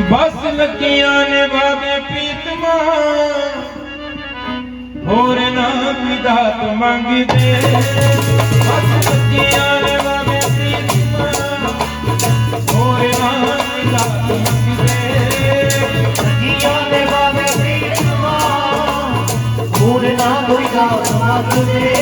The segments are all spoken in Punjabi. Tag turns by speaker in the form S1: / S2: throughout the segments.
S1: ਬਸ ਲੱਗੀਆਂ ਨੇ ਬਾਬੇ ਪੀਤਮਾ ਹੋਰ ਨਾ ਵਿਦਾਤ ਮੰਗਦੇ। ਬਸ ਲੱਗੀਆਂ ਨੇ ਬਾਬੇ ਪੀਤਮਾ ਹੋਰ ਨਾ ਵਿਦਾਤ ਮੰਗਦੇ।
S2: ਲੱਗੀਆਂ ਨੇ
S1: ਬਾਬੇ ਪੀਤਮਾ ਹੋਰ ਨਾ ਵਿਦਾਤ ਮੰਗਦੇ।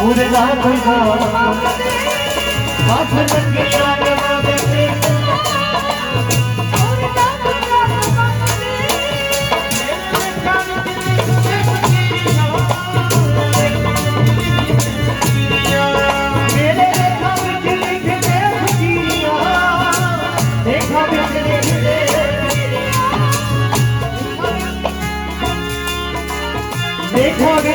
S1: ਉਹਦੇ ਨਾਲ ਕੋਈ ਗੱਲ
S2: ਬਾਤ ਲੱਗਿਆ ঘরে